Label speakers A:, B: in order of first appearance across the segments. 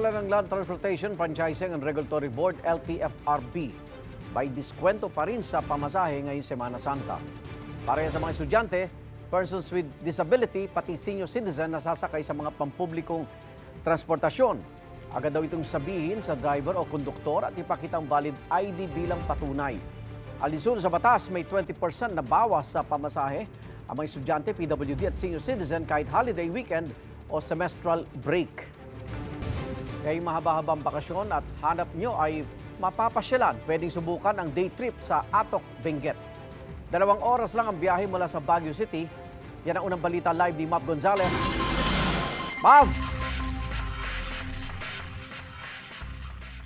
A: Pag-aaralan ng Land Transportation Franchising and Regulatory Board, LTFRB, by diskwento pa rin sa pamasahe ngayong Semana Santa. Para yan sa mga estudyante, persons with disability, pati senior citizen na sasakay sa mga pampublikong transportasyon. Agad daw itong sabihin sa driver o konduktor at ipakita ang valid ID bilang patunay. Alisun sa batas, may 20% na bawas sa pamasahe ang mga estudyante, PWD at senior citizen kahit holiday weekend o semestral break. Kaya yung mahaba-habang bakasyon at hanap nyo ay mapapasyalan. Pwedeng subukan ang day trip sa Atok, Benguet. Dalawang oras lang ang biyahe mula sa Baguio City. Yan ang unang balita live ni Mav Gonzalez. Mav!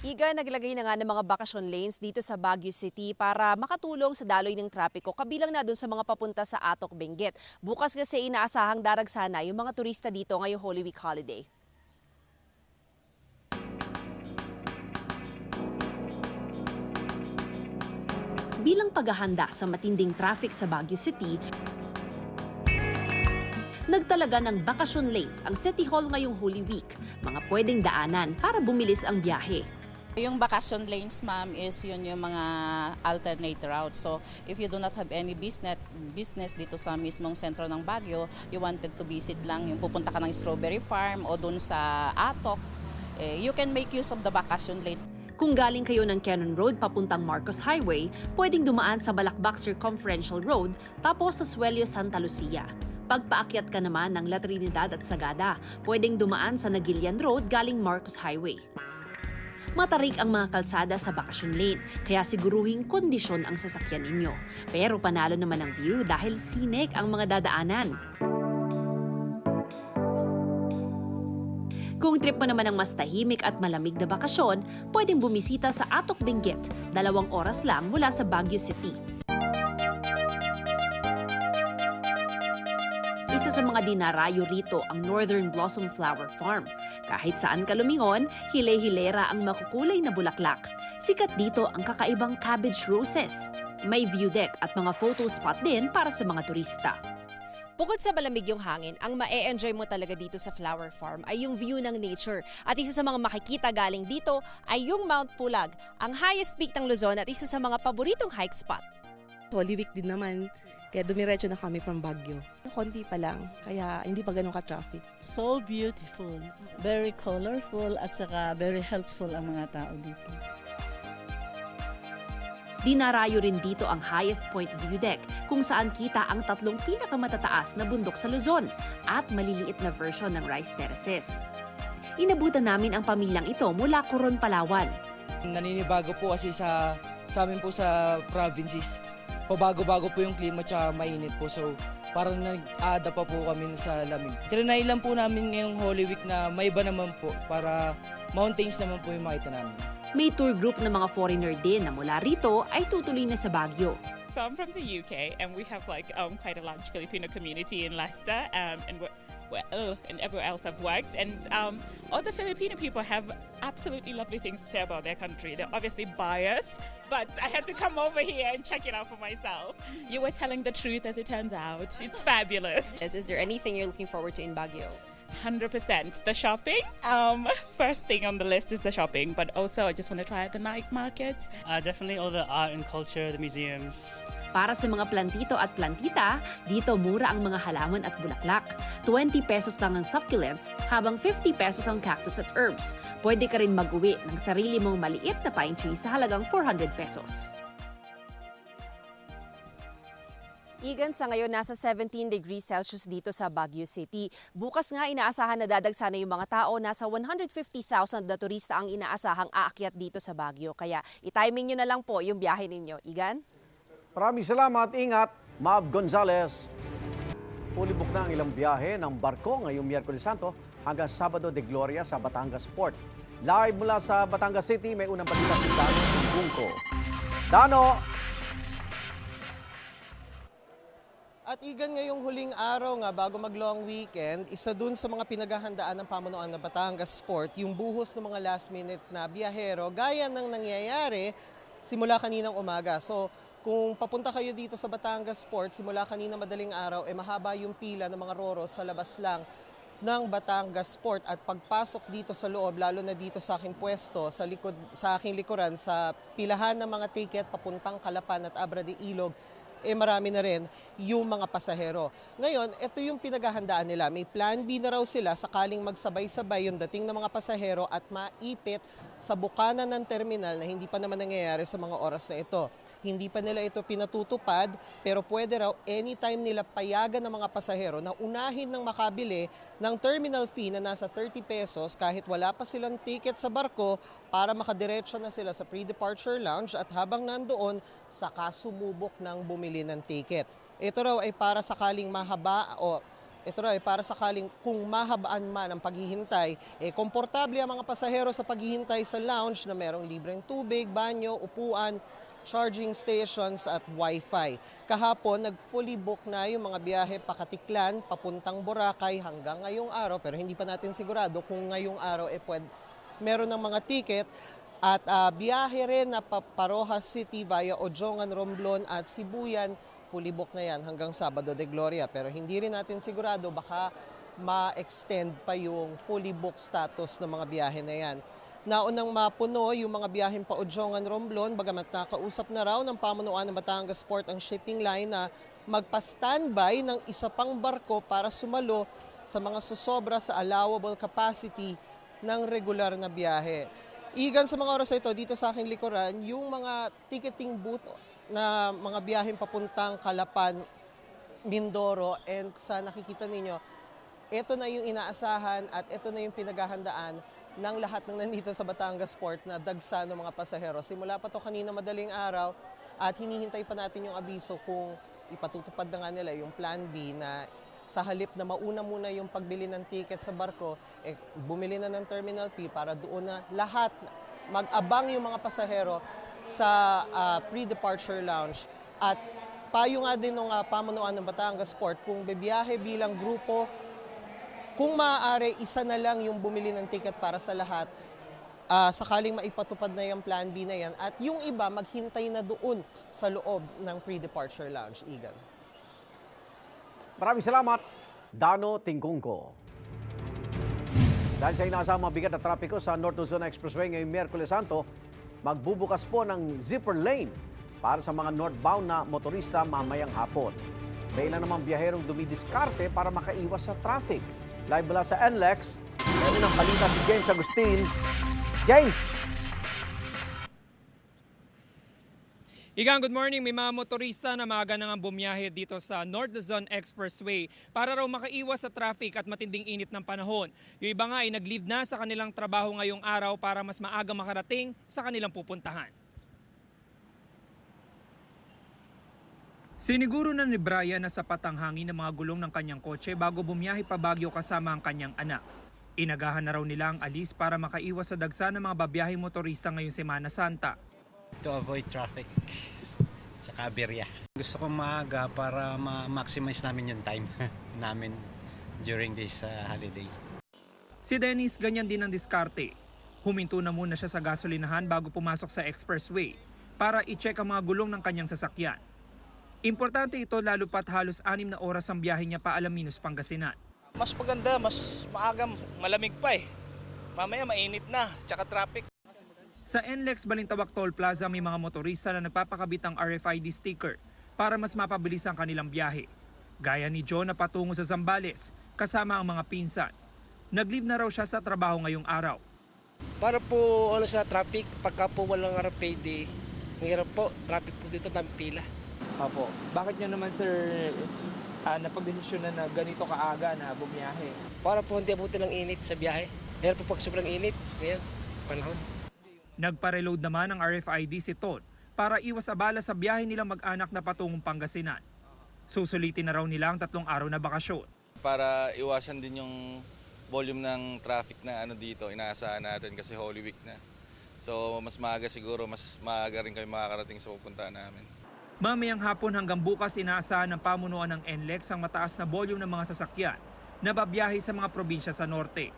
B: Iga, naglagay na nga ng mga bakasyon lanes dito sa Baguio City para makatulong sa daloy ng trapiko kabilang na doon sa mga papunta sa Atok, Benguet. Bukas kasi inaasahang daragsana yung mga turista dito ngayong Holy Week holiday.
C: Bilang paghahanda sa matinding traffic sa Baguio City, nagtalaga ng bakasyon lanes ang City Hall ngayong Holy Week, mga pwedeng daanan para bumilis ang biyahe.
D: Yung vacation lanes, ma'am, is yun yung mga alternate routes. So, if you do not have any business business dito sa mismong sentro ng Baguio, you wanted to visit lang yung pupunta ka ng Strawberry Farm o dun sa Atok, eh, you can make use of the vacation lane.
C: Kung galing kayo ng Cannon Road papuntang Marcos Highway, pwedeng dumaan sa Balakbak Circumferential Road tapos sa Suelio Santa Lucia. Pagpaakyat ka naman ng La Trinidad at Sagada, pwedeng dumaan sa Nagilian Road galing Marcos Highway. Matarik ang mga kalsada sa bakasyon lane, kaya siguruhing kondisyon ang sasakyan ninyo. Pero panalo naman ang view dahil sinek ang mga dadaanan. Kung trip mo naman ang mas tahimik at malamig na bakasyon, pwedeng bumisita sa Atok Benguet, dalawang oras lang mula sa Baguio City. Isa sa mga dinarayo rito ang Northern Blossom Flower Farm. Kahit saan ka lumingon, hile-hilera ang makukulay na bulaklak. Sikat dito ang kakaibang cabbage roses. May view deck at mga photo spot din para sa mga turista.
B: Bukod sa malamig yung hangin, ang ma-enjoy mo talaga dito sa Flower Farm ay yung view ng nature. At isa sa mga makikita galing dito ay yung Mount Pulag, ang highest peak ng Luzon at isa sa mga paboritong hike spot.
E: Holy Week din naman. Kaya dumiretso na kami from Baguio. Konti pa lang, kaya hindi pa ganun ka-traffic.
F: so beautiful, very colorful at saka very helpful ang mga tao dito.
C: Dinarayo rin dito ang highest point view deck kung saan kita ang tatlong pinakamatataas na bundok sa Luzon at maliliit na version ng rice terraces. Inabutan namin ang pamilyang ito mula Coron, Palawan.
G: naninibago po kasi sa sa amin po sa provinces. Pabago-bago po yung klima tsaka mainit po. So parang nag-aada pa po kami sa lamig. Trinay lang po namin ngayong Holy Week na may iba naman po para mountains naman po yung makita namin.
C: May tour group ng mga foreigner din na mula rito ay tutuloy na sa Baguio.
H: So I'm from the UK, and we have like um, quite a large Filipino community in Leicester, um, and where, where oh, and everywhere else I've worked, and um, all the Filipino people have absolutely lovely things to say about their country. They're obviously biased, but I had to come over here and check it out for myself. You were telling the truth, as it turns out. It's fabulous.
B: Is, is there anything you're looking forward to in Baguio?
H: 100%. The shopping. Um, first thing on the list is the shopping, but also I just want to try the night markets.
F: Uh, definitely all the art and culture, the museums.
C: Para sa mga plantito at plantita, dito mura ang mga halaman at bulaklak. 20 pesos lang ang succulents, habang 50 pesos ang cactus at herbs. Pwede ka rin mag-uwi ng sarili mong maliit na pine tree sa halagang 400 pesos.
B: Igan, sa ngayon nasa 17 degrees Celsius dito sa Baguio City. Bukas nga inaasahan na dadagsana yung mga tao. Nasa 150,000 na turista ang inaasahang aakyat dito sa Baguio. Kaya itiming nyo na lang po yung biyahe ninyo. Igan?
A: Maraming salamat. Ingat, Mav Gonzalez. Fully book na ang ilang biyahe ng barko ngayong Miyerkules Santo hanggang Sabado de Gloria sa Batangas Port. Live mula sa Batangas City, may unang balita si Dano Bungko. Dano,
I: At igan ngayong huling araw nga bago mag long weekend, isa dun sa mga pinaghahandaan ng pamunuan ng Batangas Sport, yung buhos ng mga last minute na biyahero, gaya ng nangyayari simula kaninang umaga. So, kung papunta kayo dito sa Batangas Sport, simula kanina madaling araw, eh mahaba yung pila ng mga roro sa labas lang ng Batangas Port at pagpasok dito sa loob, lalo na dito sa aking pwesto, sa, likod, sa aking likuran, sa pilahan ng mga ticket papuntang Kalapan at Abra de Ilog, eh marami na rin yung mga pasahero. Ngayon, ito yung pinaghahandaan nila. May plan B na raw sila sakaling magsabay-sabay yung dating ng mga pasahero at maipit sa bukana ng terminal na hindi pa naman nangyayari sa mga oras na ito. Hindi pa nila ito pinatutupad pero pwede raw anytime nila payagan ng mga pasahero na unahin ng makabili ng terminal fee na nasa 30 pesos kahit wala pa silang ticket sa barko para makadiretso na sila sa pre-departure lounge at habang nandoon, saka sumubok ng bumili ng ticket. Ito raw ay para sakaling mahaba o ito raw ay para sakaling kung mahabaan man ang paghihintay, eh komportable ang mga pasahero sa paghihintay sa lounge na merong libreng tubig, banyo, upuan, charging stations at wifi. Kahapon, nag-fully book na yung mga biyahe pakatiklan, papuntang Boracay hanggang ngayong araw. Pero hindi pa natin sigurado kung ngayong araw eh pwede, meron ng mga ticket. At ah, biyahe rin na pa City via Ojongan, Romblon at Sibuyan, fully book na yan hanggang Sabado de Gloria. Pero hindi rin natin sigurado, baka ma-extend pa yung fully book status ng mga biyahe na yan. Naunang mapuno yung mga biyaheng pa Ojongan, Romblon, bagamat nakausap na raw ng pamunuan ng Batangas Port ang shipping line na magpa-standby ng isa pang barko para sumalo sa mga susobra sa allowable capacity ng regular na biyahe. Igan sa mga oras ito, dito sa aking likuran, yung mga ticketing booth na mga biyaheng papuntang Kalapan, Mindoro, and sa nakikita ninyo, ito na yung inaasahan at ito na yung pinaghahandaan ng lahat ng nandito sa Batangas Port na dagsa ng mga pasahero. Simula pa to kanina madaling araw at hinihintay pa natin yung abiso kung ipatutupad na nga nila yung plan B na sa halip na mauna muna yung pagbili ng ticket sa barko, eh, bumili na ng terminal fee para doon na lahat mag-abang yung mga pasahero sa ah, pre-departure lounge. At payo nga din ng uh, pamunuan ng Batangas Port kung bibiyahe bilang grupo kung maaari, isa na lang yung bumili ng ticket para sa lahat ah, sakaling maipatupad na yung plan B na yan. At yung iba, maghintay na doon sa loob ng pre-departure lounge. Igan.
A: Maraming salamat, Dano Tingkungko. Dahil sa inaasama bigat na trapiko sa North Luzon Expressway ngayong Miyerkules Santo, magbubukas po ng zipper lane para sa mga northbound na motorista mamayang hapon. May ilan namang biyaherong dumidiskarte para makaiwas sa traffic. Live mula sa NLEX, meron ng balita si James Agustin. James!
J: Igang, good morning. May mga motorista na maaga nang bumiyahe dito sa North Luzon Expressway para raw makaiwas sa traffic at matinding init ng panahon. Yung iba nga ay nag-leave na sa kanilang trabaho ngayong araw para mas maaga makarating sa kanilang pupuntahan. Siniguro na ni Brian na sapat ang hangin ng mga gulong ng kanyang kotse bago bumiyahe pa Baguio kasama ang kanyang anak. Inagahan na raw nila ang alis para makaiwas sa dagsa ng mga babiyaheng motorista ngayong Semana Santa.
K: to avoid traffic sa Cabiria. Gusto ko maaga para ma-maximize namin yung time namin during this uh, holiday.
J: Si Dennis ganyan din ang diskarte. Huminto na muna siya sa gasolinahan bago pumasok sa expressway para i-check ang mga gulong ng kanyang sasakyan. Importante ito lalo pat halos anim na oras ang biyahe niya pa Alaminos, Pangasinan.
L: mas maganda, mas maaga, malamig pa eh. Mamaya mainit na, tsaka traffic.
J: Sa NLEX Balintawak Toll Plaza may mga motorista na nagpapakabit ng RFID sticker para mas mapabilis ang kanilang biyahe. Gaya ni John na patungo sa Zambales kasama ang mga pinsan. Nag-leave na raw siya sa trabaho ngayong araw.
M: Para po ano sa traffic, pagka po walang RFID, ang hirap po, traffic po dito, dami pila.
G: Opo. Bakit nyo naman sir uh, napagdesisyon na na ganito kaaga na bumiyahe?
M: Para po hindi abutin ng init sa biyahe. Hirap po pag sobrang init, ngayon, panahon.
J: Nagpa-reload naman ang RFID si Todd para iwas abala sa biyahe nilang mag-anak na patungong Pangasinan. Susulitin na raw nila ang tatlong araw na bakasyon.
L: Para iwasan din yung volume ng traffic na ano dito, inaasahan natin kasi Holy Week na. So mas maaga siguro, mas maaga rin kayo makakarating sa pupuntahan namin.
J: Mamayang hapon hanggang bukas inaasahan ng pamunuan ng NLEX ang mataas na volume ng mga sasakyan na babiyahe sa mga probinsya sa norte.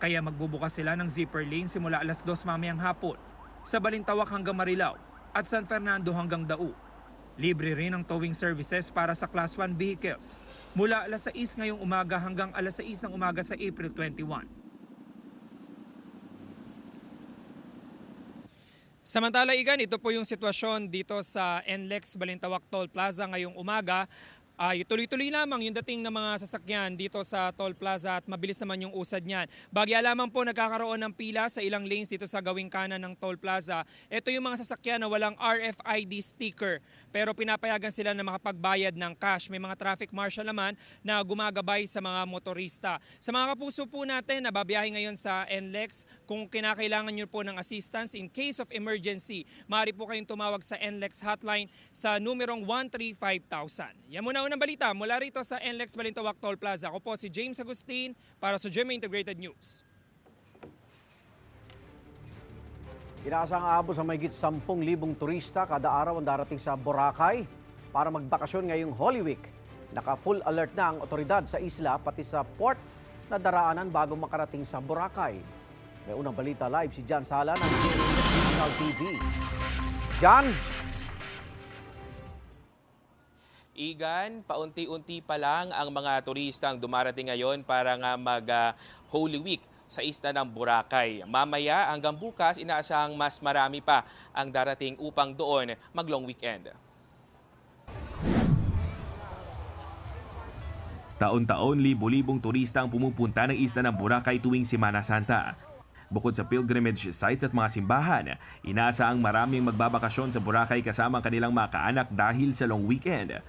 J: Kaya magbubukas sila ng zipper lane simula alas 2 mamayang hapon sa Balintawak hanggang Marilao at San Fernando hanggang Dau. Libre rin ang towing services para sa Class 1 vehicles mula alas 6 ngayong umaga hanggang alas 6 ng umaga sa April 21. Samantala, Igan, ito po yung sitwasyon dito sa NLEX Balintawak Toll Plaza ngayong umaga. Ay tuloy-tuloy lamang yung dating ng mga sasakyan dito sa Toll Plaza at mabilis naman yung usad niyan. Bagya lamang po nagkakaroon ng pila sa ilang lanes dito sa gawing kanan ng Toll Plaza. Ito yung mga sasakyan na walang RFID sticker pero pinapayagan sila na makapagbayad ng cash. May mga traffic marshal naman na gumagabay sa mga motorista. Sa mga kapuso po natin na babiyahe ngayon sa NLEX, kung kinakailangan nyo po ng assistance in case of emergency, maaari po kayong tumawag sa NLEX hotline sa numerong 135,000. Yan muna unang balita mula rito sa NLEX Balintawak Toll Plaza. Ako po si James Agustin para sa GMA Integrated News.
A: Inaasang aabot sa mahigit 10,000 turista kada araw ang darating sa Boracay para magbakasyon ngayong Holy Week. Naka-full alert na ang otoridad sa isla pati sa port na daraanan bago makarating sa Boracay. May unang balita live si John Sala ng Digital TV. John,
N: Igan, paunti-unti pa lang ang mga turistang dumarating ngayon para nga mag ah, Holy Week sa isla ng Boracay. Mamaya hanggang bukas, inaasahang mas marami pa ang darating upang doon mag-long weekend.
O: Taon-taon, libo-libong turista ang pumupunta ng isla ng Boracay tuwing Semana Santa. Bukod sa pilgrimage sites at mga simbahan, inaasahang maraming magbabakasyon sa Boracay kasama ang kanilang mga kaanak dahil sa long weekend.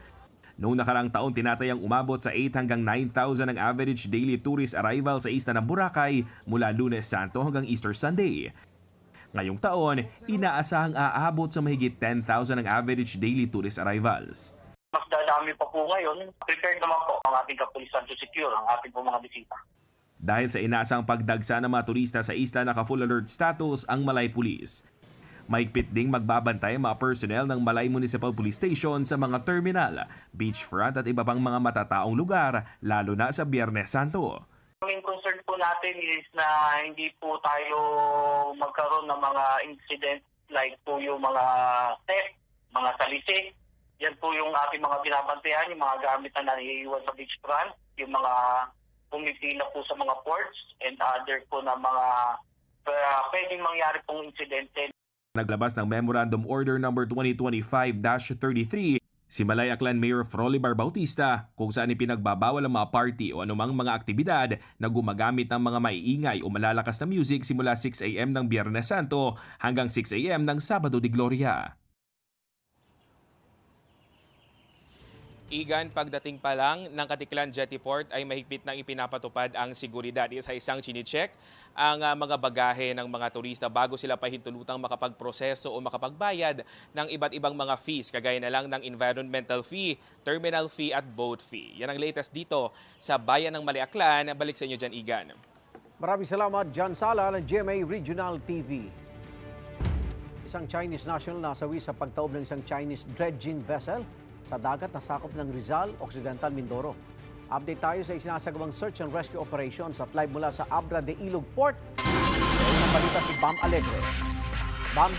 O: Noong nakaraang taon, tinatayang umabot sa 8 hanggang 9,000 ang average daily tourist arrival sa isla ng Boracay mula Lunes Santo hanggang Easter Sunday. Ngayong taon, inaasahang aabot sa mahigit 10,000 ang average daily tourist arrivals.
P: mas dadami pa po ngayon. Prepared naman po ang ating kapulisan to secure ang ating po mga bisita.
O: Dahil sa inaasang pagdagsa ng mga turista sa isla naka-full alert status ang Malay Police. Maigpit ding magbabantay ang mga personnel ng Malay Municipal Police Station sa mga terminal, beachfront at iba pang mga matataong lugar, lalo na sa Biyernes Santo.
P: Ang concern po natin is na hindi po tayo magkaroon ng mga incident like po yung mga theft, mga salisi. Yan po yung ating mga binabantayan, yung mga gamit na naiiwan sa beachfront, yung mga pumipila po sa mga ports and other po na mga uh, pwedeng mangyari pong insidente
O: Naglabas ng Memorandum Order No. 2025-33 si Malay Aklan Mayor Frolibar Bautista kung saan ipinagbabawal ang mga party o anumang mga aktibidad na gumagamit ng mga maiingay o malalakas na music simula 6 a.m. ng Biyernes Santo hanggang 6 a.m. ng Sabado de Gloria.
N: Igan, pagdating pa lang ng Katiklan Jetty Port ay mahigpit nang ipinapatupad ang seguridad. Isa isang chinicheck ang ah, mga bagahe ng mga turista bago sila pahintulutang makapagproseso o makapagbayad ng iba't ibang mga fees, kagaya na lang ng environmental fee, terminal fee at boat fee. Yan ang latest dito sa Bayan ng Maliaklan. Balik sa inyo dyan, Igan.
A: maraming salamat John Sala ng GMA Regional TV. Isang Chinese national nasawi sa pagtaob ng isang Chinese dredging vessel sa dagat na sakop ng Rizal, Occidental, Mindoro. Update tayo sa isinasagawang search and rescue operations at live mula sa Abra de Ilog Port. Ngayon balita si Bam Alegre. Bam,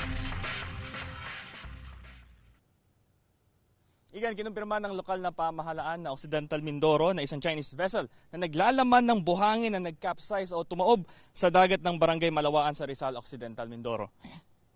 Q: Igan, kinumpirma ng lokal na pamahalaan na Occidental Mindoro na isang Chinese vessel na naglalaman ng buhangin na nag-capsize o tumaob sa dagat ng barangay Malawaan sa Rizal, Occidental Mindoro.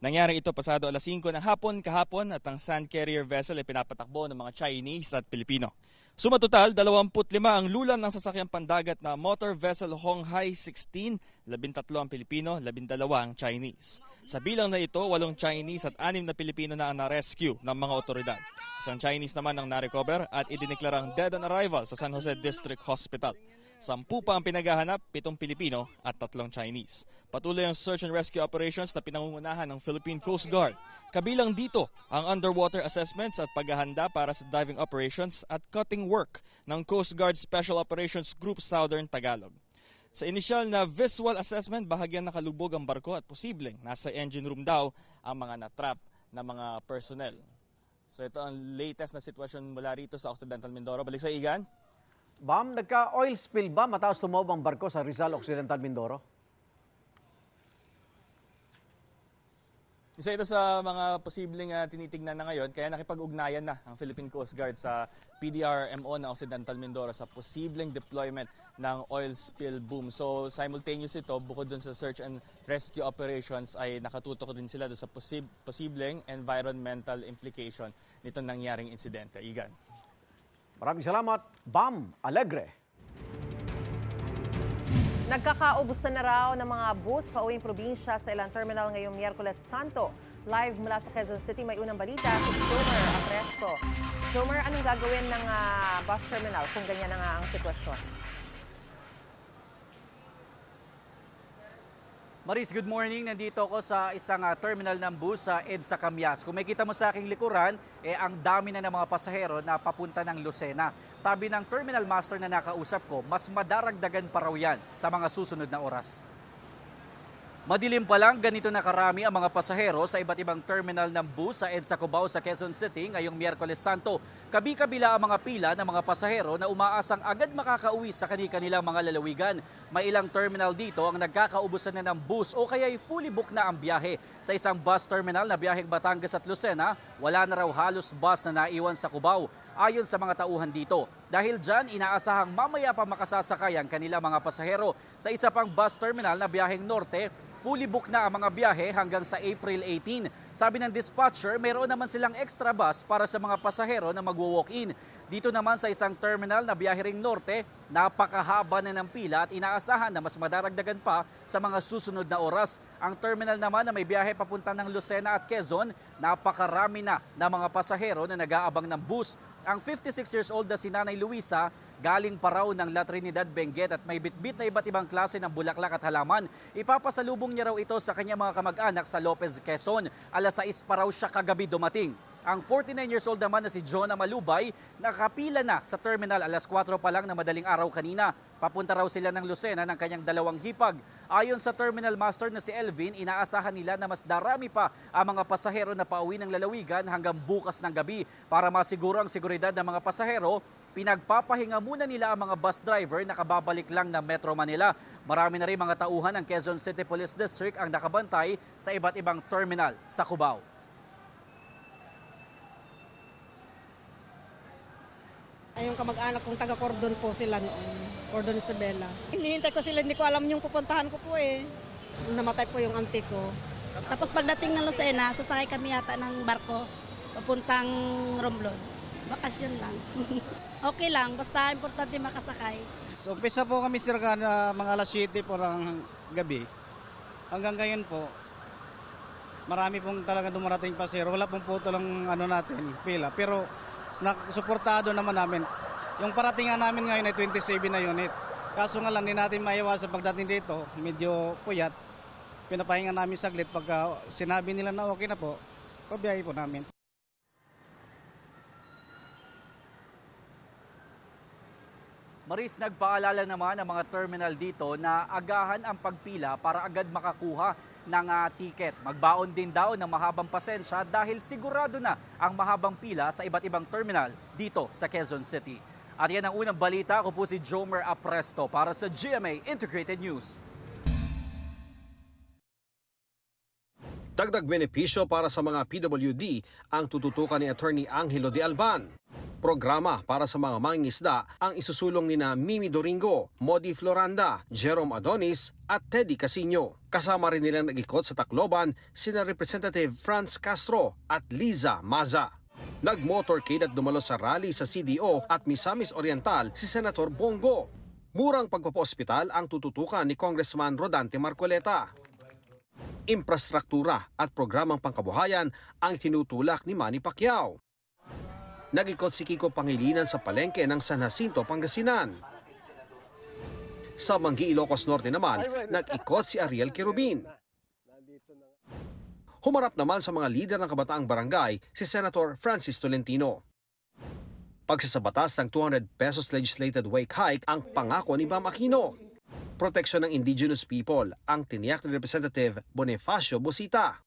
Q: Nangyari ito pasado alas 5 ng hapon kahapon at ang sand carrier vessel ay pinapatakbo ng mga Chinese at Pilipino. Suma total, 25 ang lulan ng sasakyang pandagat na motor vessel Honghai 16, 13 ang Pilipino, 12 ang Chinese. Sa bilang na ito, walong Chinese at anim na Pilipino na ang na-rescue ng mga otoridad. Isang Chinese naman ang na-recover at idineklarang dead on arrival sa San Jose District Hospital. Sampu pa ang pinaghahanap, pitong Pilipino at tatlong Chinese. Patuloy ang search and rescue operations na pinangungunahan ng Philippine Coast Guard. Kabilang dito ang underwater assessments at paghahanda para sa diving operations at cutting work ng Coast Guard Special Operations Group Southern Tagalog. Sa initial na visual assessment, bahagyang nakalubog ang barko at posibleng nasa engine room daw ang mga natrap na mga personnel. So ito ang latest na sitwasyon mula rito sa Occidental Mindoro. Balik sa Igan.
A: Bam, nagka-oil spill ba matapos tumaob ang barko sa Rizal, Occidental, Mindoro?
Q: Isa ito sa mga posibleng uh, tinitignan na ngayon kaya nakipag-ugnayan na ang Philippine Coast Guard sa PDRMO na Occidental Mindoro sa posibleng deployment ng oil spill boom. So simultaneous ito, bukod dun sa search and rescue operations ay nakatutok din sila sa posib- posibleng environmental implication nitong nangyaring insidente. Igan.
A: Maraming salamat, Bam Alegre.
R: Nagkakaubusan na raw ng mga bus pauwing probinsya sa ilang terminal ngayong Miyerkules Santo. Live mula sa Quezon City, may unang balita si Shomer Apresto. Shomer, anong gagawin ng ah, bus terminal kung ganyan na nga ang sitwasyon?
S: Maris, good morning. Nandito ako sa isang ah, terminal ng bus sa EDSA Camias. Kung makita mo sa aking likuran, eh, ang dami na ng mga pasahero na papunta ng Lucena. Sabi ng terminal master na nakausap ko, mas madaragdagan pa raw yan sa mga susunod na oras. Madilim pa lang, ganito na karami ang mga pasahero sa iba't ibang terminal ng bus sa EDSA Cubao sa Quezon City ngayong Miyerkules Santo. Kabi-kabila ang mga pila ng mga pasahero na umaasang agad makakauwi sa kani-kanilang mga lalawigan. May ilang terminal dito ang nagkakaubusan na ng bus o kaya'y fully book na ang biyahe. Sa isang bus terminal na biyaheng Batangas at Lucena, wala na raw halos bus na naiwan sa Cubao ayon sa mga tauhan dito. Dahil dyan, inaasahang mamaya pa makasasakay ang kanilang mga pasahero. Sa isa pang bus terminal na biyaheng Norte, fully book na ang mga biyahe hanggang sa April 18. Sabi ng dispatcher, mayroon naman silang extra bus para sa mga pasahero na magwo-walk-in. Dito naman sa isang terminal na biyahe ring Norte, napakahaba na ng pila at inaasahan na mas madaragdagan pa sa mga susunod na oras. Ang terminal naman na may biyahe papunta ng Lucena at Quezon, napakarami na na mga pasahero na nag-aabang ng bus. Ang 56 years old na si Nanay Luisa, galing pa raw ng La Trinidad, Benguet at may bitbit na iba't ibang klase ng bulaklak at halaman. Ipapasalubong niya raw ito sa kanyang mga kamag-anak sa Lopez, Quezon. Alas 6 pa raw siya kagabi dumating. Ang 49 years old naman na si Jonah Malubay, nakapila na sa terminal alas 4 pa lang na madaling araw kanina. Papunta raw sila ng Lucena ng kanyang dalawang hipag. Ayon sa terminal master na si Elvin, inaasahan nila na mas darami pa ang mga pasahero na pauwi ng lalawigan hanggang bukas ng gabi. Para masiguro ang seguridad ng mga pasahero, pinagpapahinga muna nila ang mga bus driver na kababalik lang ng Metro Manila. Marami na rin mga tauhan ng Quezon City Police District ang nakabantay sa iba't ibang terminal sa Cubao.
T: Yung kamag-anak kong taga-cordon po sila noon. Cordon Isabela. Hinihintay ko sila, hindi ko alam yung pupuntahan ko po eh. Namatay po yung auntie ko.
U: Tapos pagdating ng Lucena, sasakay kami yata ng barko papuntang Romblon. Bakasyon lang. okay lang, basta importante makasakay.
V: So, umpisa po kami sir na mga alas 7 po ng gabi. Hanggang ngayon po, marami pong talaga dumarating pasero. Wala pong puto lang ano natin, pila. Pero suportado naman namin. Yung parating nga namin ngayon ay 27 na unit. Kaso nga lang, hindi natin maiwasan pagdating dito, medyo puyat. Pinapahinga namin saglit pagka sinabi nila na okay na po, pabiyahe po namin.
S: Maris, nagpaalala naman ang mga terminal dito na agahan ang pagpila para agad makakuha ng ah, ticket. Magbaon din daw ng mahabang pasensya dahil sigurado na ang mahabang pila sa iba't ibang terminal dito sa Quezon City. At yan ang unang balita. Ako po si Jomer Apresto para sa GMA Integrated News.
W: Dagdag benepisyo para sa mga PWD ang tututukan ni Attorney Angelo de Alban. Programa para sa mga mangingisda ang isusulong ni na Mimi Doringo, Modi Floranda, Jerome Adonis at Teddy Casino. Kasama rin nilang nag-ikot sa Tacloban sina Representative Franz Castro at Liza Maza. Nag-motorcade at dumalo sa rally sa CDO at Misamis Oriental si Senator Bongo. Murang pagpapaospital ang tututukan ni Congressman Rodante Marcoleta infrastruktura at programang pangkabuhayan ang tinutulak ni Manny Pacquiao. Nagikot si Kiko Pangilinan sa palengke ng San Jacinto, Pangasinan. Sa Manggi, Ilocos Norte naman, nag-ikot si Ariel Kerubin. Humarap naman sa mga lider ng kabataang barangay si Senator Francis Tolentino. Pagsasabatas ng 200 pesos legislated wage hike ang pangako ni Bam Aquino proteksyon ng indigenous people ang tiniyak ni Representative Bonifacio Busita.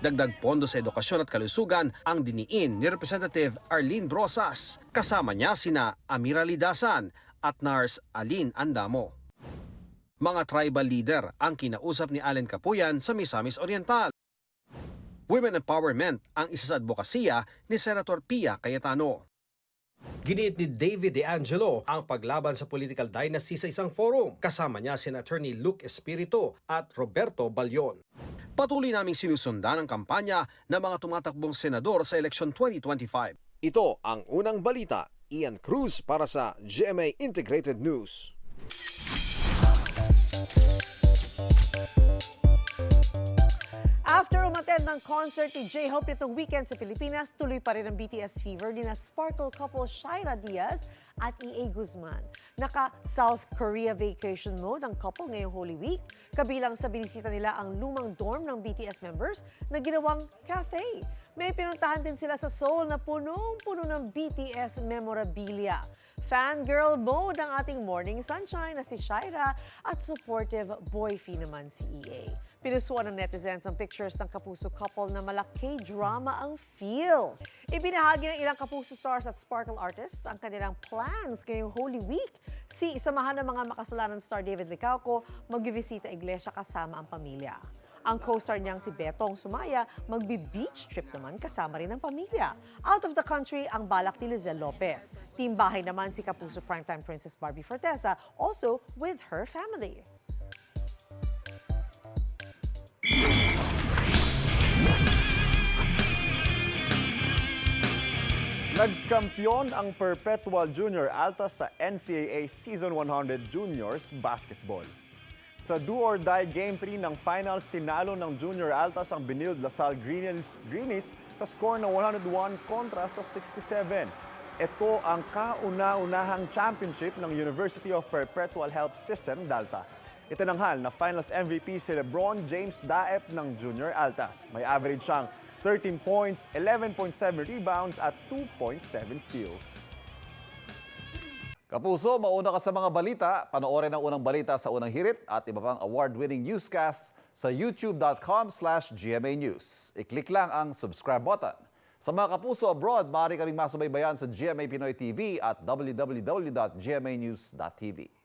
W: Dagdag pondo sa edukasyon at kalusugan ang diniin ni Representative Arlene Brosas. Kasama niya sina Amira Lidasan at Nars Alin Andamo. Mga tribal leader ang kinausap ni Allen Kapuyan sa Misamis Oriental. Women empowerment ang isa sa advokasya ni Senator Pia Cayetano. Giniit ni David De Angelo ang paglaban sa political dynasty sa isang forum. Kasama niya si Attorney Luke Espirito at Roberto Balyon. Patuloy naming sinusundan ang kampanya ng mga tumatakbong senador sa eleksyon 2025. Ito ang unang balita. Ian Cruz para sa GMA Integrated News.
R: After umattend ng concert ni J-Hope nitong weekend sa Pilipinas, tuloy pa rin ang BTS fever ni na Sparkle couple Shaira Diaz at EA Guzman. Naka South Korea vacation mode ang couple ngayong Holy Week. Kabilang sa binisita nila ang lumang dorm ng BTS members na ginawang cafe. May pinuntahan din sila sa Seoul na punong-puno ng BTS memorabilia. Fangirl mode ang ating morning sunshine na si Shaira at supportive boyfie naman si EA. Pinusuan ng netizens ang pictures ng kapuso couple na malaki drama ang feels. Ibinahagi ng ilang kapuso stars at sparkle artists ang kanilang plans ngayong Holy Week. Si isamahan ng mga makasalanan star David Licauco magbibisita iglesia kasama ang pamilya. Ang co-star niyang si Betong Sumaya magbi-beach trip naman kasama rin ang pamilya. Out of the country ang balak ni Lizelle Lopez. Team bahay naman si Kapuso Primetime Princess Barbie Fortesa also with her family.
X: Nagkampiyon ang Perpetual Junior Altas sa NCAA Season 100 Juniors Basketball. Sa do or die Game 3 ng finals, tinalo ng Junior Altas ang Benilde Lasal Greenies, Greenies sa score na 101 kontra sa 67. Ito ang kauna-unahang championship ng University of Perpetual Health System, DALTA. Itinanghal na finals MVP si Lebron James Daep ng Junior Altas. May average siyang 13 points, 11.7 rebounds at 2.7 steals.
Y: Kapuso, mauna ka sa mga balita. Panoorin ang unang balita sa unang hirit at iba pang award-winning newscasts sa youtube.com slash GMA News. I-click lang ang subscribe button. Sa mga kapuso abroad, maaari kaming masubaybayan sa GMA Pinoy TV at www.gmanews.tv.